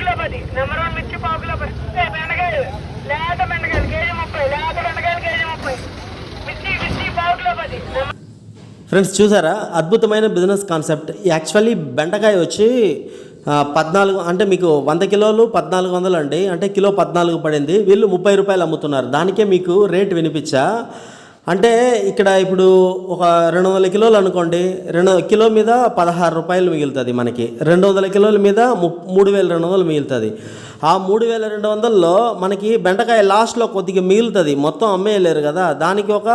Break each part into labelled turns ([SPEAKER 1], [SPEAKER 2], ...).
[SPEAKER 1] Kilo పది. Number one మిర్చి పావు కిలో పది బెండకాయలు. లేత బెండకాయలు కేజీ ముప్పై. లేత బెండకాయలు కేజీ ముప్పై. మిర్చి మిర్చి పావు కిలో పది
[SPEAKER 2] ఫ్రెండ్స్ చూసారా? అద్భుతమైన బిజినెస్ కాన్సెప్ట్. యాక్చువల్లీ బెండకాయ వచ్చి పద్నాలుగు అంటే మీకు వంద కిలోలు పద్నాలుగు వందలు అండి. అంటే కిలో పద్నాలుగు పడింది. వీళ్ళు ముప్పై రూపాయలు అమ్ముతున్నారు. దానికే మీకు రేట్ వినిపించా? అంటే ఇక్కడ ఇప్పుడు ఒక రెండు వందల కిలోలు అనుకోండి రెండు కిలో మీద పదహారు రూపాయలు మిగులుతుంది మనకి. రెండు వందల కిలోల మీద మూడు వేల రెండు వందలు మిగులుతుంది. ఆ మూడు వేల రెండు వందల్లో మనకి బెండకాయ లాస్ట్లో కొద్దిగా మిగులుతుంది. మొత్తం అమ్మేయలేరు కదా. దానికి ఒక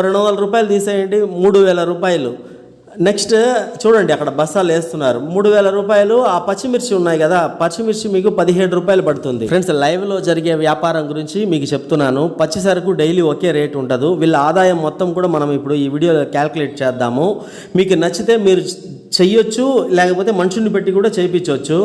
[SPEAKER 2] రెండు వందల రూపాయలు తీసేయండి మూడు వేల రూపాయలు. నెక్స్ట్ చూడండి అక్కడ బస్సాలు వేస్తున్నారు. మూడు వేల రూపాయలు ఆ పచ్చిమిర్చి ఉన్నాయి కదా పచ్చిమిర్చి మీకు పదిహేడు రూపాయలు పడుతుంది. ఫ్రెండ్స్ లైవ్లో జరిగే వ్యాపారం గురించి మీకు చెప్తున్నాను. పచ్చి సరుకు డైలీ ఒకే రేట్ ఉండదు వీళ్ళ ఆదాయం మొత్తం కూడా మనం ఇప్పుడు ఈ వీడియోలో క్యాల్కులేట్ చేద్దాము. మీకు నచ్చితే మీరు చెయ్యొచ్చు లేకపోతే మనుషుల్ని పెట్టి కూడా చేయించవచ్చు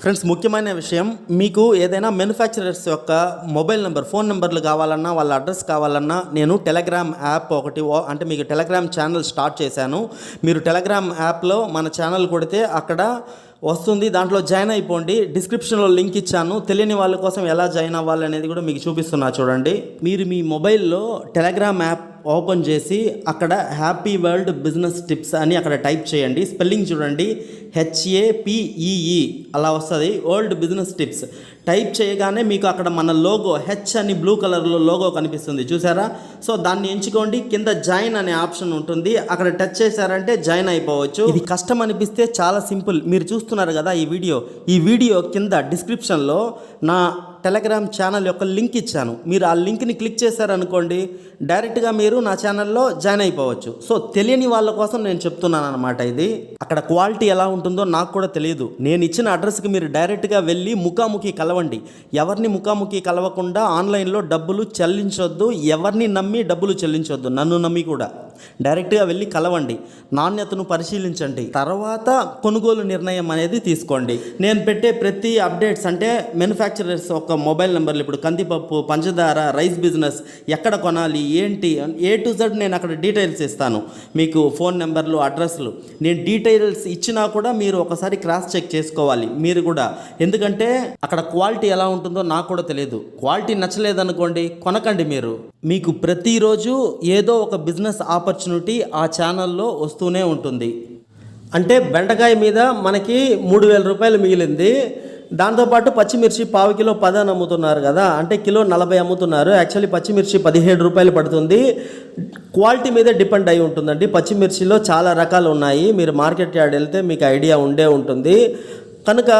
[SPEAKER 2] ఫ్రెండ్స్ ముఖ్యమైన విషయం మీకు ఏదైనా మ్యానుఫ్యాక్చరర్స్ యొక్క మొబైల్ నెంబర్ ఫోన్ నెంబర్లు కావాలన్నా వాళ్ళ అడ్రస్ కావాలన్నా నేను టెలగ్రామ్ యాప్ ఒకటి ఓ- అంటే మీకు టెలగ్రామ్ ఛానల్ స్టార్ట్ చేశాను. మీరు టెలగ్రామ్ యాప్లో మన ఛానల్ కొడితే అక్కడ వస్తుంది. దాంట్లో జాయిన్ అయిపోండి. డిస్క్రిప్షన్లో లింక్ ఇచ్చాను. తెలియని వాళ్ళ కోసం ఎలా జాయిన్ అవ్వాలి అనేది కూడా మీకు చూపిస్తున్నా చూడండి. మీరు మీ మొబైల్లో టెలగ్రామ్ యాప్ ఓపెన్ చేసి అక్కడ హ్యాపీ వరల్డ్ బిజినెస్ టిప్స్ అని అక్కడ టైప్ చేయండి. స్పెల్లింగ్ చూడండి. హెచ్ఏపిఈఈ అలా వస్తుంది. World business tips. టైప్ చేయగానే మీకు అక్కడ మన లోగో హెచ్ అని బ్లూ కలర్లో లోగో కనిపిస్తుంది. చూసారా? సో దాన్ని ఎంచుకోండి. కింద జాయిన్ అనే ఆప్షన్ ఉంటుంది. అక్కడ టచ్ చేశారంటే జాయిన్ అయిపోవచ్చు. ఇది కష్టం అనిపిస్తే చాలా సింపుల్. మీరు చూస్తున్నారు కదా ఈ వీడియో. ఈ వీడియో కింద డిస్క్రిప్షన్లో నా టెలగ్రామ్ ఛానల్ యొక్క లింక్ ఇచ్చాను. మీరు ఆ లింక్ని క్లిక్ చేశారనుకోండి డైరెక్ట్గా మీరు నా ఛానల్లో జాయిన్ అయిపోవచ్చు. సో తెలియని వాళ్ళ కోసం నేను చెప్తున్నాను అనమాట ఇది. అక్కడ క్వాలిటీ ఎలా ఉంటుందో నాకు కూడా తెలియదు. నేను ఇచ్చిన అడ్రస్కి మీరు డైరెక్ట్గా వెళ్ళి ముఖాముఖి కలవండి. ఎవరిని ముఖాముఖి కలవకుండా ఆన్లైన్లో డబ్బులు చెల్లించొద్దు. ఎవరిని నమ్మి డబ్బులు చెల్లించొద్దు. నన్ను నమ్మి కూడా. డైరెక్ట్గా వెళ్ళి కలవండి. నాణ్యతను పరిశీలించండి. తర్వాత కొనుగోలు నిర్ణయం అనేది తీసుకోండి. నేను పెట్టే ప్రతి అప్డేట్స్ అంటే మ్యానుఫ్యాక్చరర్స్ ఒక మొబైల్ నెంబర్లు. ఇప్పుడు కందిపప్పు పంచదార రైస్ బిజినెస్ ఎక్కడ కొనాలి ఏంటి ఏ టు జెడ్ నేను అక్కడ డీటెయిల్స్ ఇస్తాను. మీకు ఫోన్ నెంబర్లు అడ్రస్లు. నేను డీటెయిల్స్ ఇచ్చినా కూడా మీరు ఒకసారి క్రాస్ చెక్ చేసుకోవాలి. మీరు కూడా. ఎందుకంటే అక్కడ క్వాలిటీ ఎలా ఉంటుందో నాకు కూడా తెలియదు. క్వాలిటీ నచ్చలేదనుకోండి కొనకండి మీరు. మీకు ప్రతిరోజు ఏదో ఒక బిజినెస్ ఆపర్చునిటీ ఆ ఛానల్లో వస్తూనే ఉంటుంది. అంటే బెండకాయ మీద మనకి మూడు వేల రూపాయలు మిగిలింది. దాంతోపాటు పచ్చిమిర్చి పావు కిలో పదని అమ్ముతున్నారు కదా అంటే కిలో నలభై అమ్ముతున్నారు. యాక్చువల్లీ పచ్చిమిర్చి పదిహేడు రూపాయలు పడుతుంది. క్వాలిటీ మీద డిపెండ్ అయి ఉంటుందండి. పచ్చిమిర్చిలో చాలా రకాలు ఉన్నాయి. మీరు మార్కెట్ యార్డ్ వెళ్తే మీకు ఐడియా ఉండే ఉంటుంది. కనుక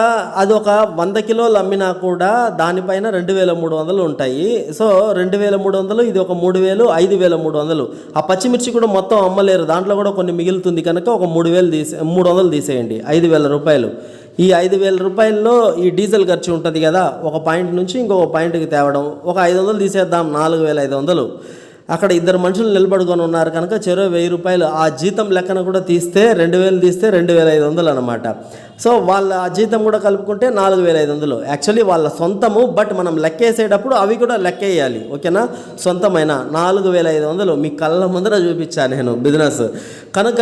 [SPEAKER 2] అది ఒక వంద కిలోలు అమ్మినా కూడా దానిపైన రెండు వేల మూడు వందలు ఉంటాయి. సో రెండు వేల మూడు వందలు ఇది ఒక మూడు వేలు ఐదు వేల మూడు వందలు. ఆ పచ్చిమిర్చి కూడా మొత్తం అమ్మలేరు. దాంట్లో కూడా కొన్ని మిగులుతుంది కనుక ఒక మూడు వేలు తీసే మూడు వందలు తీసేయండి. ఐదు వేల రూపాయలు. ఈ ఐదు వేల రూపాయల్లో ఈ డీజిల్ ఖర్చు ఉంటుంది కదా ఒక పాయింట్ నుంచి ఇంకొక పాయింట్కి తేవడం ఒక ఐదు వందలు తీసేద్దాం నాలుగు వేల ఐదు వందలు. అక్కడ ఇద్దరు మనుషులు నిలబడుకొని ఉన్నారు కనుక చెరో వెయ్యి రూపాయలు ఆ జీతం లెక్కన కూడా తీస్తే రెండు వేలు తీస్తే రెండు వేల ఐదు వందలు అనమాట సో వాళ్ళ ఆ జీతం కూడా కలుపుకుంటే నాలుగు వేల ఐదు వందలు. యాక్చువల్లీ వాళ్ళ సొంతము బట్ మనం లెక్కేసేటప్పుడు అవి కూడా లెక్కేయాలి. ఓకేనా? సొంతమైన. నాలుగు వేల ఐదు వందలు. మీ కళ్ళ ముందర చూపించాను నేను బిజినెస్. కనుక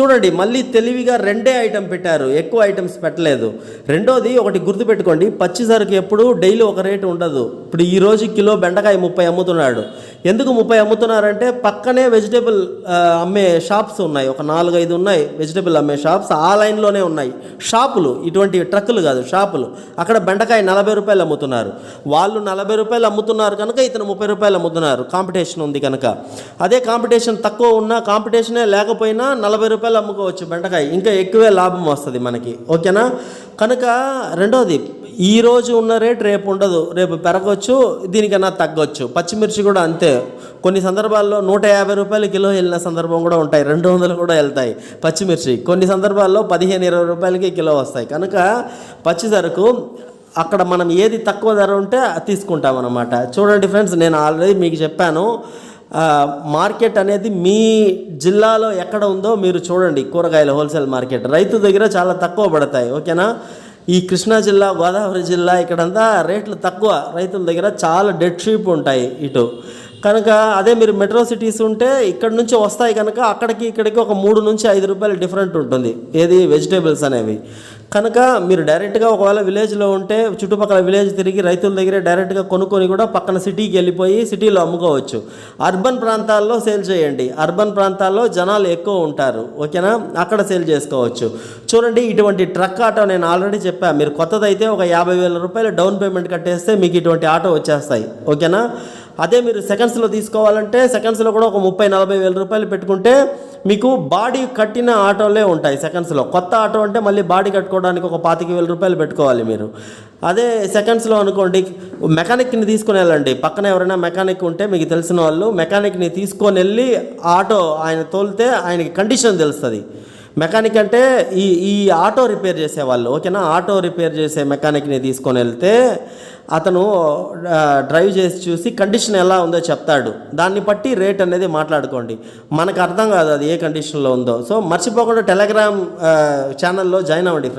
[SPEAKER 2] చూడండి మళ్ళీ తెలివిగా రెండే ఐటెం పెట్టారు. ఎక్కువ ఐటమ్స్ పెట్టలేదు. రెండోది ఒకటి గుర్తుపెట్టుకోండి. పచ్చి సరుకు ఎప్పుడు డైలీ ఒక రేటు ఉండదు. ఇప్పుడు ఈరోజు కిలో బెండకాయ ముప్పై అమ్ముతున్నాడు. ఎందుకు ముప్పై అమ్ముతున్నారంటే పక్కనే వెజిటేబుల్ అమ్మే షాప్స్ ఉన్నాయి. ఒక నాలుగైదు ఉన్నాయి వెజిటేబుల్ అమ్మే షాప్స్. ఆ లైన్లోనే ఉన్నాయి. షాపులు ఇటువంటి ట్రక్కులు కాదు షాపులు. అక్కడ బెండకాయ నలభై రూపాయలు అమ్ముతున్నారు. వాళ్ళు నలభై రూపాయలు అమ్ముతున్నారు కనుక ఇతను ముప్పై రూపాయలు అమ్ముతున్నారు. కాంపిటీషన్ ఉంది కనుక. అదే కాంపిటీషన్ తక్కువ ఉన్నా కాంపిటీషనే లేకపోయినా నలభై రూపాయలు అమ్ముకోవచ్చు బెండకాయ. ఇంకా ఎక్కువే లాభం వస్తుంది మనకి. ఓకేనా? కనుక రెండోది ఈరోజు ఉన్న రేట్ రేపు ఉండదు. రేపు పెరగవచ్చు దీనికన్నా తగ్గొచ్చు. పచ్చిమిర్చి కూడా అంతే. కొన్ని సందర్భాల్లో నూట యాభై రూపాయలు కిలో వెళ్ళిన సందర్భం కూడా ఉంటాయి. రెండు వందలు కూడా వెళ్తాయి పచ్చిమిర్చి. కొన్ని సందర్భాల్లో పదిహేను ఇరవై రూపాయలకి కిలో వస్తాయి. కనుక పచ్చి సరుకు అక్కడ మనం ఏది తక్కువ ధర ఉంటే అది తీసుకుంటాం అనమాట చూడండి ఫ్రెండ్స్ నేను ఆల్రెడీ మీకు చెప్పాను. మార్కెట్ అనేది మీ జిల్లాలో ఎక్కడ ఉందో మీరు చూడండి. కూరగాయల హోల్సేల్ మార్కెట్. రైతు దగ్గర చాలా తక్కువ పడతాయి. ఓకేనా? ఈ కృష్ణా జిల్లా గోదావరి జిల్లా ఇక్కడంతా రేట్లు తక్కువ. రైతుల దగ్గర చాలా డెడ్ షీప్ ఉంటాయి ఇటు. కనుక అదే మీరు మెట్రో సిటీస్ ఉంటే ఇక్కడ నుంచి వస్తాయి కనుక అక్కడికి ఇక్కడికి ఒక మూడు నుంచి ఐదు రూపాయలు డిఫరెంట్ ఉంటుంది. ఏది వెజిటేబుల్స్ అనేవి. కనుక మీరు డైరెక్ట్గా ఒకవేళ విలేజ్లో ఉంటే చుట్టుపక్కల విలేజ్ తిరిగి రైతుల దగ్గరే డైరెక్ట్గా కొనుక్కొని కూడా పక్కన సిటీకి వెళ్ళిపోయి సిటీలో అమ్ముకోవచ్చు. అర్బన్ ప్రాంతాల్లో సేల్ చేయండి. అర్బన్ ప్రాంతాల్లో జనాలు ఎక్కువ ఉంటారు. ఓకేనా? అక్కడ సేల్ చేసుకోవచ్చు. చూడండి ఇటువంటి ట్రక్ ఆటో నేను ఆల్రెడీ చెప్పాను మీరు కొత్తదైతే ఒక యాభై వేల రూపాయలు డౌన్ పేమెంట్ కట్టేస్తే మీకు ఇటువంటి ఆటో వచ్చేస్తాయి. ఓకేనా? అదే మీరు సెకండ్స్లో తీసుకోవాలంటే సెకండ్స్లో కూడా ఒక ముప్పై నలభై వేల రూపాయలు పెట్టుకుంటే మీకు బాడీ కట్టిన ఆటోలే ఉంటాయి సెకండ్స్లో. కొత్త ఆటో అంటే మళ్ళీ బాడీ కట్టుకోవడానికి ఒక పాతిక వేల రూపాయలు పెట్టుకోవాలి మీరు. అదే సెకండ్స్లో అనుకోండి మెకానిక్ని తీసుకుని వెళ్ళండి. పక్కన ఎవరైనా మెకానిక్ ఉంటే మీకు తెలిసిన వాళ్ళు మెకానిక్ని తీసుకొని వెళ్ళి ఆటో ఆయన తోలితే ఆయనకి కండిషన్ తెలుస్తుంది. మెకానిక్ అంటే ఈ ఈ ఆటో రిపేర్ చేసేవాళ్ళు. ఓకేనా? ఆటో రిపేర్ చేసే మెకానిక్ని తీసుకొని వెళ్తే అతను డ్రైవ్ చేసి చూసి కండిషన్ ఎలా ఉందో చెప్తాడు. దాన్ని బట్టి రేట్ అనేది మాట్లాడుకోండి. మనకు అర్థం కాదు అది ఏ కండిషన్లో ఉందో. సో మర్చిపోకుండా టెలిగ్రామ్ ఛానల్లో జాయిన్ అవ్వండి.